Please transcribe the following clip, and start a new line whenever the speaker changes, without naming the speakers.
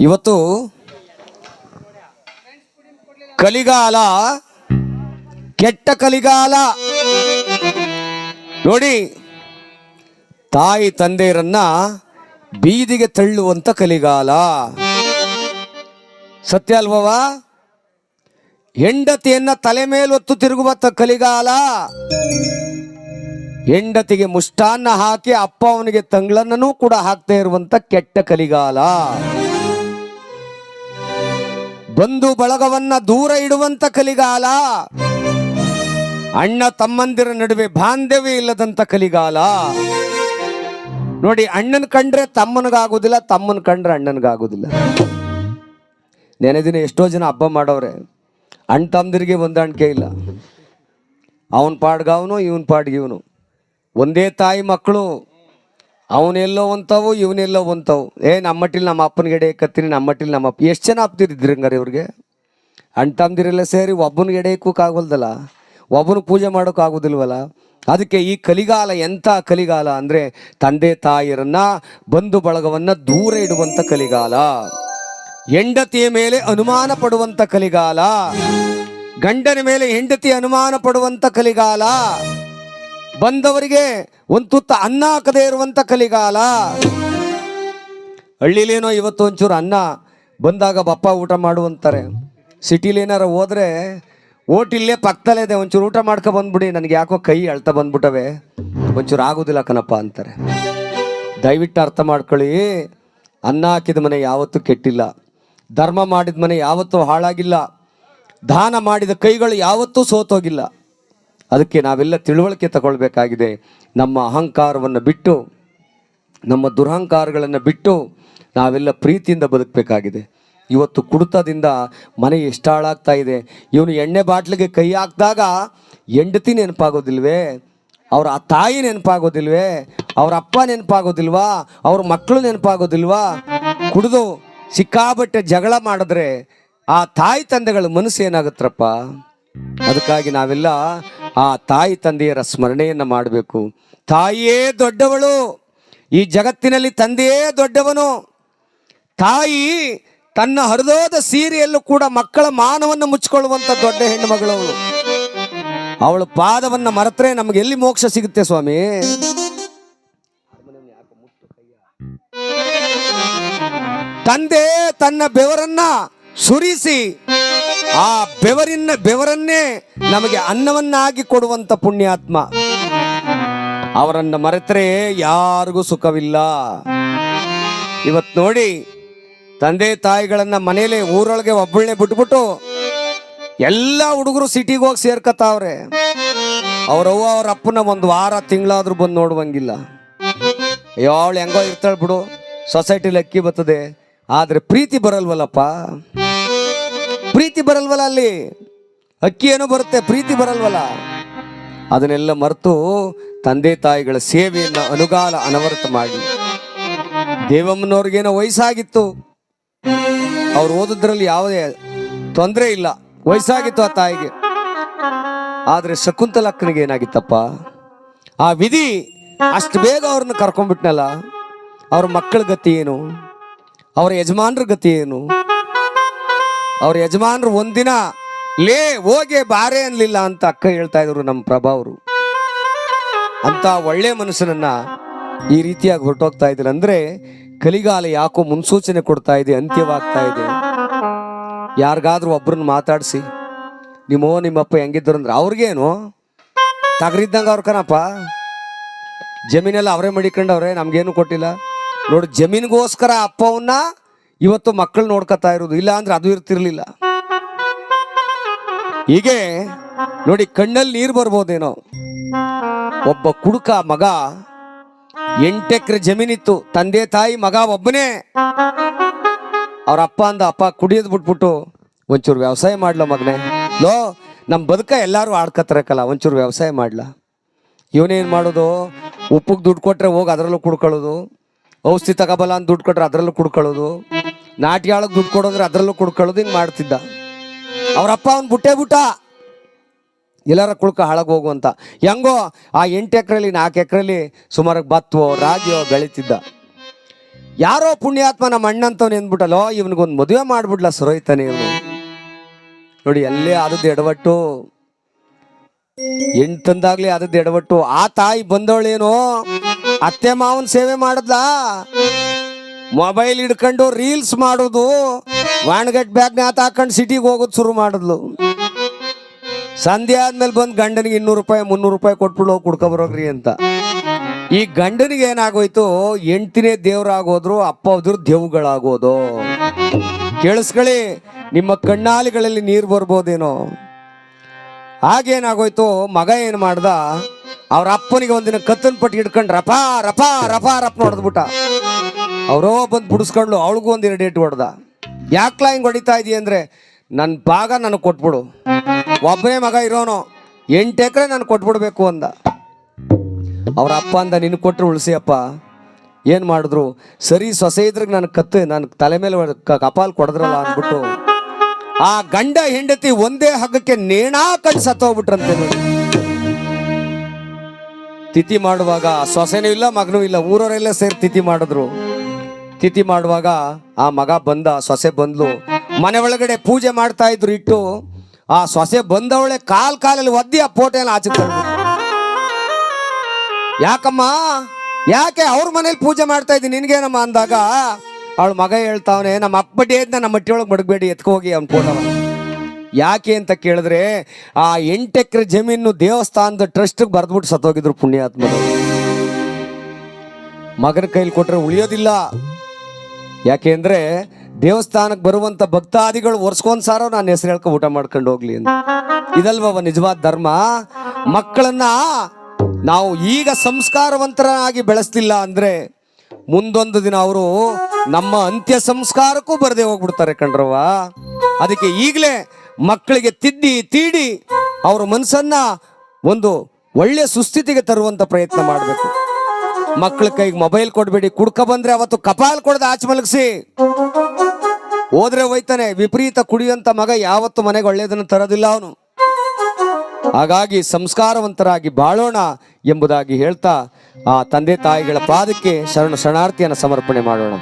ಇವತ್ತು ಕಲಿಗಾಲ, ಕೆಟ್ಟ ಕಲಿಗಾಲ. ನೋಡಿ, ತಾಯಿ ತಂದೆಯರನ್ನ ಬೀದಿಗೆ ತಳ್ಳುವಂತ ಕಲಿಗಾಲ. ಸತ್ಯ ಅಲ್ವವ ಹೆಂಡತಿಯನ್ನ ತಲೆ ಮೇಲೊತ್ತು ತಿರುಗುವ ಕಲಿಗಾಲ. ಹೆಂಡತಿಗೆ ಮುಷ್ಟಾನ್ನ ಹಾಕಿ ಅಪ್ಪ ಅವನಿಗೆ ತಂಗ್ಳನ್ನೂ ಕೂಡ ಹಾಕ್ತಾ ಇರುವಂತ ಕೆಟ್ಟ ಕಲಿಗಾಲ. ಬಂಧು ಬಳಗವನ್ನ ದೂರ ಇಡುವಂತ ಕಲಿಗಾಲ. ಅಣ್ಣ ತಮ್ಮಂದಿರ ನಡುವೆ ಬಾಂಧವ್ಯ ಇಲ್ಲದಂತ ಕಲಿಗಾಲ. ನೋಡಿ, ಅಣ್ಣನ ಕಂಡ್ರೆ ತಮ್ಮನಿಗಾಗೋದಿಲ್ಲ, ತಮ್ಮನ ಕಂಡ್ರೆ ಅಣ್ಣನಿಗಾಗೋದಿಲ್ಲ. ನೆನೆ ದಿನ ಎಷ್ಟೋ ಜನ ಹಬ್ಬ ಮಾಡೋರೆ ಅಣ್ಣ ತಮ್ಮದಿರಿಗೆ ಹೊಂದಾಣಿಕೆ ಇಲ್ಲ. ಅವನ ಪಾಡ್ಗವನು, ಇವನ್ ಪಾಡ್ಗೆ ಇವನು ಒಂದೇ ತಾಯಿ ಮಕ್ಕಳು ಅವನೆಲ್ಲೋ ಒಂತವು ಇವನೆಲ್ಲೋ ಒಂತವು ಏ, ನಮ್ಮಟ್ಟಿಲಿ ನಮ್ಮ ಅಪ್ಪನ ಗೆಡೆ ಕತ್ತೀನಿ, ನಮ್ಮಟ್ಟಿಲ್ ನಮ್ಮ ಅಪ್ಪ. ಎಷ್ಟು ಜನ ಅಪ್ತಿರಿದ್ರಿ ಹಂಗಾರೆ ಇವ್ರಿಗೆ? ಅಣ್ಣ ತಮ್ಮದಿರೆಲ್ಲ ಸೇರಿ ಒಬ್ಬನಿಗೆ ಎಡೆಯಕ್ಕಾಗಲ್ದಲ್ಲ ಒಬ್ಬನ ಪೂಜೆ ಮಾಡೋಕ್ಕಾಗೋದಿಲ್ವಲ್ಲ ಅದಕ್ಕೆ ಈ ಕಲಿಗಾಲ ಎಂಥ ಕಲಿಗಾಲ ಅಂದರೆ ತಂದೆ ತಾಯಿಯರನ್ನು ಬಂಧು ಬಳಗವನ್ನು ದೂರ ಇಡುವಂಥ ಕಲಿಗಾಲ. ಹೆಂಡತಿಯ ಮೇಲೆ ಅನುಮಾನ ಕಲಿಗಾಲ. ಗಂಡನ ಮೇಲೆ ಹೆಂಡತಿ ಅನುಮಾನ ಕಲಿಗಾಲ. ಬಂದವರಿಗೆ ಒಂದು ತುತ್ತ ಅನ್ನ ಹಾಕದೇ ಇರುವಂಥ ಕಲಿಗಾಲ. ಹಳ್ಳಿಲೇನೋ ಇವತ್ತು ಒಂಚೂರು ಅನ್ನ ಬಂದಾಗ ಬಪ್ಪ ಊಟ ಮಾಡು ಅಂತಾರೆ ಸಿಟಿಲಿ ಏನಾರ ಹೋದ್ರೆ ಓಟ್ ಇಲ್ಲೇ ಪಕ್ಕದಲ್ಲೇ ಇದೆ, ಒಂಚೂರು ಊಟ ಮಾಡ್ಕೊ ಬಂದ್ಬಿಡಿ, ನನಗೆ ಯಾಕೋ ಕೈ ಅಳ್ತಾ ಬಂದ್ಬಿಟ್ಟವೆ. ಒಂಚೂರು ಆಗೋದಿಲ್ಲ ಕಣಪ್ಪ ಅಂತಾರೆ. ದಯವಿಟ್ಟು ಅರ್ಥ ಮಾಡ್ಕೊಳ್ಳಿ, ಅನ್ನ ಹಾಕಿದ ಮನೆ ಯಾವತ್ತೂ ಕೆಟ್ಟಿಲ್ಲ. ಧರ್ಮ ಮಾಡಿದ ಮನೆ ಯಾವತ್ತೂ ಹಾಳಾಗಿಲ್ಲ. ದಾನ ಮಾಡಿದ ಕೈಗಳು ಯಾವತ್ತೂ ಸೋತೋಗಿಲ್ಲ. ಅದಕ್ಕೆ ನಾವೆಲ್ಲ ತಿಳುವಳಿಕೆ ತಗೊಳ್ಬೇಕಾಗಿದೆ. ನಮ್ಮ ಅಹಂಕಾರವನ್ನು ಬಿಟ್ಟು, ನಮ್ಮ ದುರಹಂಕಾರಗಳನ್ನು ಬಿಟ್ಟು ನಾವೆಲ್ಲ ಪ್ರೀತಿಯಿಂದ ಬದುಕಬೇಕಾಗಿದೆ. ಇವತ್ತು ಕುಡಿತದಿಂದ ಮನೆ ಎಷ್ಟು ಹಾಳಾಗ್ತಾ ಇದೆ. ಇವನು ಎಣ್ಣೆ ಬಾಟ್ಲಿಗೆ ಕೈ ಹಾಕಿದಾಗ ಹೆಂಡತಿ ನೆನಪಾಗೋದಿಲ್ವೇ? ಅವ್ರ ಆ ತಾಯಿ ನೆನಪಾಗೋದಿಲ್ವೇ? ಅವ್ರ ಅಪ್ಪ ನೆನಪಾಗೋದಿಲ್ವಾ? ಅವ್ರ ಮಕ್ಕಳು ನೆನಪಾಗೋದಿಲ್ವಾ? ಕುಡಿದು ಸಿಕ್ಕಾಬಟ್ಟೆ ಜಗಳ ಮಾಡಿದ್ರೆ ಆ ತಾಯಿ ತಂದೆಗಳ ಮನಸ್ಸು ಏನಾಗುತ್ತಪ್ಪ ಅದಕ್ಕಾಗಿ ನಾವೆಲ್ಲ ಆ ತಾಯಿ ತಂದೆಯರ ಸ್ಮರಣೆಯನ್ನು ಮಾಡಬೇಕು. ತಾಯಿಯೇ ದೊಡ್ಡವಳು. ಈ ಜಗತ್ತಿನಲ್ಲಿ ತಂದೆಯೇ ದೊಡ್ಡವನು. ತಾಯಿ ತನ್ನ ಹರಿದೋದ ಸೀರೆಯಲ್ಲೂ ಕೂಡ ಮಕ್ಕಳ ಮಾನವನ್ನು ಮುಚ್ಚಿಕೊಳ್ಳುವಂಥ ದೊಡ್ಡ ಹೆಣ್ಣು ಮಗಳವಳು ಅವಳು ಪಾದವನ್ನು ಮರೆತರೆ ನಮಗೆ ಎಲ್ಲಿ ಮೋಕ್ಷ ಸಿಗುತ್ತೆ ಸ್ವಾಮಿ? ತಂದೆ ತನ್ನ ಬೆವರನ್ನ ಸುರಿಸಿ ಆ ಬೆವರಿನ ಬೆವರನ್ನೇ ನಮಗೆ ಅನ್ನವನ್ನಾಗಿ ಕೊಡುವಂತ ಪುಣ್ಯಾತ್ಮ. ಅವರನ್ನ ಮರೆತರೆ ಯಾರಿಗೂ ಸುಖವಿಲ್ಲ. ಇವತ್ ನೋಡಿ ತಂದೆ ತಾಯಿಗಳನ್ನ ಮನೇಲಿ ಊರೊಳಗೆ ಒಬ್ಬಳನ್ನೇ ಬಿಟ್ಬಿಟ್ಟು ಎಲ್ಲ ಹುಡುಗರು ಸಿಟಿಗೆ ಹೋಗಿ ಸೇರ್ಕತಾವ್ರೆ ಅವ್ರವ್ವ ಅವ್ರ ಅಪ್ಪನ ಒಂದು ವಾರ ತಿಂಗಳಾದ್ರೂ ಬಂದು ನೋಡುವಂಗಿಲ್ಲ. ಅಯ್ಯೋ, ಅವಳು ಹೆಂಗೋ ಇರ್ತಾಳೆ ಬಿಡು. ಸೊಸೈಟಿಲಿ ಅಕ್ಕಿ ಬರ್ತದೆ. ಆದ್ರೆ ಪ್ರೀತಿ ಬರಲ್ವಲ್ಲಪ್ಪ? ಪ್ರೀತಿ ಬರಲ್ವಲ್ಲ ಅಲ್ಲಿ? ಅಕ್ಕಿ ಏನೋ ಬರುತ್ತೆ, ಪ್ರೀತಿ ಬರಲ್ವಲ್ಲ? ಅದನ್ನೆಲ್ಲ ಮರೆತು ತಂದೆ ತಾಯಿಗಳ ಸೇವೆಯನ್ನು ಅನುಗಾಲ ಅನವರತ ಮಾಡಿ. ದೇವಮ್ಮನವ್ರಿಗೇನೋ ವಯಸ್ಸಾಗಿತ್ತು. ಅವ್ರು ಓದಿದ್ರಲ್ಲಿ ಯಾವುದೇ ತೊಂದರೆ ಇಲ್ಲ. ವಯಸ್ಸಾಗಿತ್ತು ಆ ತಾಯಿಗೆ. ಆದರೆ ಶಕುಂತಲಕ್ಕನಿಗೆ ಏನಾಗಿತ್ತಪ್ಪ? ಆ ವಿಧಿ ಅಷ್ಟು ಬೇಗ ಅವ್ರನ್ನ ಕರ್ಕೊಂಡ್ಬಿಟ್ನಲ್ಲ. ಅವ್ರ ಮಕ್ಕಳ ಗತಿ ಏನು? ಅವರ ಯಜಮಾನ್ರ ಗತಿ ಏನು? ಅವ್ರ ಯಜಮಾನ್ರು ಒಂದಿನ, ಲೇ, ಹೋಗೆ ಬಾರೆ ಅನ್ಲಿಲ್ಲ ಅಂತ ಅಕ್ಕ ಹೇಳ್ತಾ ಇದ್ರು ನಮ್ಮ ಪ್ರಭಾವರು ಅಂತ ಒಳ್ಳೆ ಮನುಷ್ಯನನ್ನ ಈ ರೀತಿಯಾಗಿ ಹೊರಟೋಗ್ತಾ ಇದ್ರು ಅಂದ್ರೆ ಕಲಿಗಾಲ ಯಾಕೋ ಮುನ್ಸೂಚನೆ ಕೊಡ್ತಾ ಇದೆ, ಅಂತ್ಯವಾಗ್ತಾ ಇದೆ. ಯಾರಿಗಾದ್ರೂ ಒಬ್ರನ್ನ ಮಾತಾಡಿಸಿ, ನಿಮ್ಮೋ, ನಿಮ್ಮಪ್ಪ ಹೆಂಗಿದ್ರು ಅಂದ್ರೆ ಅವ್ರಿಗೇನು? ತಗರಿದ್ದಂಗೆ ಅವ್ರ ಕಣಪ್ಪ. ಜಮೀನೆಲ್ಲ ಅವರೇ ಮಡಿಕೊಂಡವ್ರೆ, ನಮ್ಗೇನು ಕೊಟ್ಟಿಲ್ಲ. ನೋಡಿ, ಜಮೀನಿಗೋಸ್ಕರ ಅಪ್ಪವನ್ನ ಇವತ್ತು ಮಕ್ಕಳು ನೋಡ್ಕೊತಾ ಇರೋದು. ಇಲ್ಲ ಅಂದ್ರೆ ಅದು ಇರ್ತಿರ್ಲಿಲ್ಲ. ಹೀಗೆ ನೋಡಿ ಕಣ್ಣಲ್ಲಿ ನೀರು ಬರ್ಬೋದೇನೋ. ಒಬ್ಬ ಕುಡುಕ ಮಗ ಎಂಟೆಕ್ರೆ ಜಮೀನಿತ್ತು. ತಂದೆ ತಾಯಿ ಮಗ ಒಬ್ಬನೇ. ಅವ್ರ ಅಪ್ಪ ಅಂದ, ಅಪ್ಪ, ಕುಡಿಯೋದು ಬಿಟ್ಬಿಟ್ಟು ಒಂಚೂರು ವ್ಯವಸಾಯ ಮಾಡ್ಲ ಮಗನೇ? ಲೋ ನಮ್ಮ ಬದುಕ ಎಲ್ಲರೂ ಆಡ್ಕತ್ತರಕ್ಕಲ್ಲ ಒಂಚೂರು ವ್ಯವಸಾಯ ಮಾಡ್ಲ? ಇವನೇನು ಮಾಡೋದು? ಉಪ್ಪಿಗೆ ದುಡ್ಡು ಕೊಟ್ರೆ ಹೋಗಿ ಅದರಲ್ಲೂ ಕುಡ್ಕೊಳ್ಳೋದು. ಔಷಧಿ ತಗೋಬಲ್ಲ ಅಂತ ದುಡ್ಡು ಕೊಟ್ರೆ ಅದರಲ್ಲೂ ಕುಡ್ಕೊಳ್ಳೋದು. ನಾಟಿ ಆಳಕ್ಕೆ ದುಡ್ಡು ಕೊಡೋದ್ರೆ ಅದರಲ್ಲೂ ಕುಡ್ಕೊಳ್ಳೋದು ಹಿಂಗೆ ಮಾಡ್ತಿದ್ದ. ಅವ್ರಪ್ಪ ಅವ್ನು ಬುಟ್ಟೇ ಬುಟ್ಟ. ಎಲ್ಲಾರ ಕುಳ್ಕ ಹಾಳಾಗಿ ಹೋಗುವಂತ ಹೆಂಗೋ ಆ ಎಂಟು ಎಕರೆಲಿ ನಾಲ್ಕು ಎಕರೆಲಿ ಸುಮಾರು ಭತ್ತವೋ ರಾಗಿಯೋ ಬೆಳೀತಿದ್ದ. ಯಾರೋ ಪುಣ್ಯಾತ್ಮ ನಮ್ಮ ಅಣ್ಣಂತವ್ನು ಎಂದ್ಬಿಟ್ಟಲ್ಲೋ, ಇವನಿಗೊಂದು ಮದುವೆ ಮಾಡ್ಬಿಡ್ಲ ಸುರೋಯ್ತಾನೆ ಇವನು. ನೋಡಿ, ಅಲ್ಲೇ ಆದದ್ದು ಎಡವಟ್ಟು. ಎಂಟಂದಾಗ್ಲಿ ತಂದಾಗ್ಲಿ ಆದದ್ದು ಎಡವಟ್ಟು. ಆ ತಾಯಿ ಬಂದವಳೇನೋ, ಅತ್ತೆ ಮಾವನ್ ಸೇವೆ ಮಾಡದ್ಲಾ? ಮೊಬೈಲ್ ಹಿಡ್ಕೊಂಡು ರೀಲ್ಸ್ ಮಾಡೋದು. ವಾಣಗಟ್ ಬ್ಯಾಗ್ ನ್ಯಾತ ಹಾಕೊಂಡು ಸಿಟಿಗೆ ಹೋಗೋದು ಶುರು ಮಾಡಿದ್ಲು. ಸಂಧ್ಯೆ ಆದ್ಮೇಲೆ ಬಂದು ಗಂಡನಿಗೆ ಇನ್ನೂರು ರೂಪಾಯಿ, ಮುನ್ನೂರು ರೂಪಾಯಿ ಕೊಟ್ಬಿಡು ಕುಡ್ಕೊ ಬರೋಗ್ರಿ ಅಂತ. ಈ ಗಂಡನಿಗೆ ಏನಾಗೋಯ್ತು, ಎಂಟಿನೇ ದೇವ್ರಾಗೋದ್ರು ಅಪ್ಪ ಹೋದ್ರು ದೇವ್ಗಳಾಗೋದು. ಕೇಳಿಸ್ಕೊಳ್ಳಿ, ನಿಮ್ಮ ಕಣ್ಣಾಲಿಗಳಲ್ಲಿ ನೀರು ಬರ್ಬೋದೇನೋ. ಆಗೇನಾಗೋಯ್ತು ಮಗ ಏನು ಮಾಡ್ದ, ಅವ್ರ ಅಪ್ಪನಿಗೆ ಒಂದಿನ ಕತ್ತನ್ ಪಟ್ಟಿ ಹಿಡ್ಕೊಂಡು ರಫಾ ರಫಾ, ರಫ್ ಹೊಡೆದ್ಬಿಟ್ಟ ಅವರೋ ಬಂದು ಬಿಡಿಸ್ಕೊಂಡು ಅವಳಿಗೂ ಒಂದು ಎರಡು ಏಟು ಹೊಡೆದ. ಯಾಕ್ಲ ಹಿಂಗೆ ಹೊಡಿತಾ ಇದೀಯ ಅಂದರೆ ನನ್ನ ಭಾಗ ನನಗೆ ಕೊಟ್ಬಿಡು. ಒಬ್ಬನೇ ಮಗ ಇರೋನು, ಎಂಟು ಎಕರೆ ನಾನು ಕೊಟ್ಬಿಡ್ಬೇಕು ಅಂದ. ಅವ್ರ ಅಪ್ಪ ಅಂದ ನಿನ್ನ ಕೊಟ್ಟರು ಉಳಿಸಿ ಅಪ್ಪ ಏನು ಮಾಡಿದ್ರು? ಸರಿ, ಸೊಸೆ ಇದ್ರಿಗೆ ನಾನು ಕತ್ತು, ನಾನು ತಲೆ ಮೇಲೆ ಕಪಾಲ ಕೊಡದ್ರಲ್ಲ ಅಂದ್ಬಿಟ್ಟು, ಆ ಗಂಡ ಹೆಂಡತಿ ಒಂದೇ ಹಗ್ಗಕ್ಕೆ ನೇಣಾ ಕಟ್ಟು ಸತ್ತೋಗ್ಬಿಟ್ರಂತೆ ನೋಡಿ. ತಿಥಿ ಮಾಡುವಾಗ, ಸೊಸೆನೂ ಇಲ್ಲ, ಮಗನೂ ಇಲ್ಲ, ಊರವರೆಲ್ಲ ಸೇರಿ ತಿಥಿ ಮಾಡಿದ್ರು. ತಿಥಿ ಮಾಡುವಾಗ ಆ ಮಗ ಬಂದ, ಸೊಸೆ ಬಂದ್ಲು. ಮನೆ ಒಳಗಡೆ ಪೂಜೆ ಮಾಡ್ತಾ ಇದ್ರು ಇಟ್ಟು, ಆ ಸೊಸೆ ಬಂದವಳೆ ಕಾಲ್ ಕಾಲಲ್ಲಿ ಒದ್ದಿ ಆ ಫೋಟೋನ ಆಚೆ ಯಾಕಮ್ಮ? ಯಾಕೆ ಅವ್ರ ಮನೇಲಿ ಪೂಜೆ ಮಾಡ್ತಾ ಇದ್ದೀನಿ? ನಿನ್ಗೇನಮ್ಮ ಅಂದಾಗ, ಅವಳು ಮಗ ಹೇಳ್ತಾವನೆ, ನಮ್ಮ ಅಪ್ಪಡಿ ಅಂತ ನಮ್ಮ ಮಟ್ಟಿ ಒಳಗೆ ಮಡಗಬೇಡಿ, ಎತ್ಕೋಗಿ ಅವ್ನ ಫೋಟೋ ಯಾಕೆ ಅಂತ ಕೇಳಿದ್ರೆ, ಆ ಎಂಟು ಎಕರೆ ಜಮೀನು ದೇವಸ್ಥಾನದ ಟ್ರಸ್ಟ್ಗೆ ಬರೆದ್ಬಿಟ್ಟು ಸತ್ತೋಗಿದ್ರು ಪುಣ್ಯಾತ್ಮರು. ಮಗನ ಕೈಲಿ ಕೊಟ್ರೆ ಉಳಿಯೋದಿಲ್ಲ. ಯಾಕೆಂದ್ರೆ ದೇವಸ್ಥಾನಕ್ಕೆ ಬರುವಂತ ಭಕ್ತಾದಿಗಳು ಒರ್ಸ್ಕೊಂಡ್ ಸಾರೋ ನಾನು ಹೆಸರು ಹೇಳ್ಕೊ ಊಟ ಮಾಡ್ಕೊಂಡು ಹೋಗ್ಲಿ ಅಂತ. ಇದಲ್ವ ನಿಜವಾದ ಧರ್ಮ? ಮಕ್ಕಳನ್ನ ನಾವು ಈಗ ಸಂಸ್ಕಾರವಂತರಾಗಿ ಬೆಳೆಸ್ತಿಲ್ಲ ಅಂದ್ರೆ ಮುಂದೊಂದು ದಿನ ಅವರು ನಮ್ಮ ಅಂತ್ಯ ಸಂಸ್ಕಾರಕ್ಕೂ ಬರದೆ ಹೋಗ್ಬಿಡ್ತಾರೆ ಕಣ್ರವ್ವ. ಅದಕ್ಕೆ ಈಗಲೇ ಮಕ್ಕಳಿಗೆ ತಿದ್ದಿ, ತೀಡಿ ಅವ್ರ ಮನಸ್ಸನ್ನ ಒಂದು ಒಳ್ಳೆ ಸುಸ್ಥಿತಿಗೆ ತರುವಂತ ಪ್ರಯತ್ನ ಮಾಡಬೇಕು. ಮಕ್ಕಳ ಕೈಗೆ ಮೊಬೈಲ್ ಕೊಡ್ಬೇಡಿ. ಕುಡ್ಕ ಬಂದ್ರೆ ಅವತ್ತು ಕಪಾಲ್ ಕೊಡದ ಆಚೆ ಮಲಗಿಸಿ. ಹೋದ್ರೆ ಹೋಯ್ತಾನೆ. ವಿಪರೀತ ಕುಡಿಯುವಂತ ಮಗ ಯಾವತ್ತು ಮನೆಗೆ ಒಳ್ಳೆಯದನ್ನು ತರೋದಿಲ್ಲ ಅವನು. ಹಾಗಾಗಿ ಸಂಸ್ಕಾರವಂತರಾಗಿ ಬಾಳೋಣ ಎಂಬುದಾಗಿ ಹೇಳ್ತಾ, ಆ ತಂದೆ ತಾಯಿಗಳ ಪಾದಕ್ಕೆ ಶರಣ ಶರಣಾರ್ಥಿಯನ್ನು ಸಮರ್ಪಣೆ ಮಾಡೋಣ.